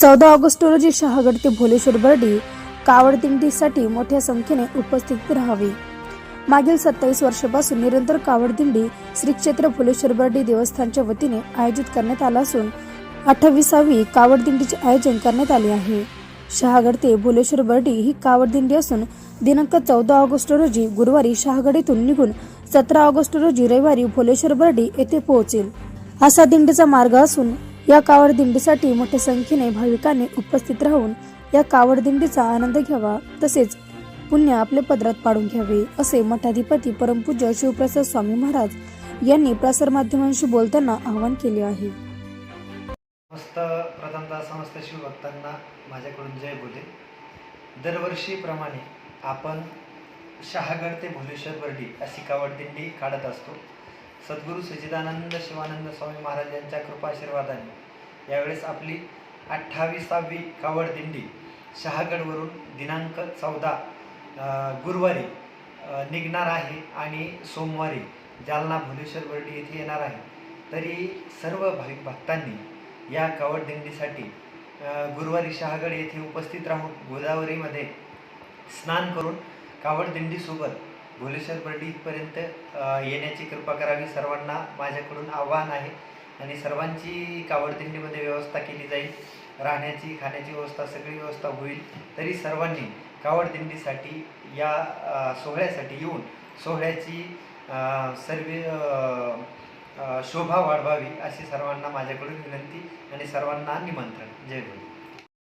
चौदा ऑगस्ट रोजी शहागड ते भोलेश्वर बर्डी कावड दिंडीसाठी मोठ्या संख्येने उपस्थित राहावी. मागील सत्तावीस वर्षापासून निरंतर कावड दिंडी श्री क्षेत्र भोलेश्वर बर्डी देवस्थानच्या वतीने आयोजित करण्यात आला असून अठ्ठावीसावी कावड दिंडीचे आयोजन करण्यात आले आहे. शहागड ते भोलेश्वर बर्डी ही कावड दिंडी असून दिनांक चौदा ऑगस्ट रोजी गुरुवारी शहागड येथून निघून सतरा ऑगस्ट रोजी रविवारी भोलेश्वर बर्डी येथे पोहोचेल. असा दिंडीचा मार्ग असून या कावड दिंडीसाठी मोठ्या संख्येने भाविकांनी उपस्थित राहून या कावड दिंडीचा आनंद घ्यावा तसेच पुण्य आपल्या पदरात पाडून घ्यावे असे मठाधिपती परमपूज्य शिवप्रसाद स्वामी महाराज यांनी प्रसारमाध्यमांशी बोलताना आवाहन केले आहे. समस्त प्रथमतः समस्त शिवभक्तांना माझ्याकडून जय बोले. दरवर्षीप्रमाणे आपण शहागड ते भुलेश्वर बर्डी अशी कावड दिंडी काढत असतो. सद्गुरू सचिदानंद शिवानंद स्वामी महाराज यांच्या कृपाशीर्वादाने यावेळेस आपली अठ्ठावीसावी कावड दिंडी शहागडवरून दिनांक चौदा गुरुवारी निघणार आहे आणि सोमवारी जालना भुलेश्वर बर्डी येथे येणार आहे. तरी सर्व भाविक भक्तांनी या कावड दिंडीसाठी गुरुवारी शहागड येथे उपस्थित राहून गोदावरीमध्ये स्नान करून कावड दिंडीसोबत भोलेश्वर बर्डी इथपर्यंत येण्याची कृपा करावी सर्वांना. माझ्याकडून आव्हान आहे आणि सर्वांची कावडदिंडीमध्ये व्यवस्था केली जाईल. राहण्याची खाण्याची व्यवस्था सगळी व्यवस्था होईल. तरी सर्वांनी कावडदिंडीसाठी या सोहळ्यासाठी येऊन सोहळ्याची सर्व शोभा वाढवावी अशी सर्वांना माझ्याकडून विनंती आणि सर्वांना निमंत्रण. जय गुरु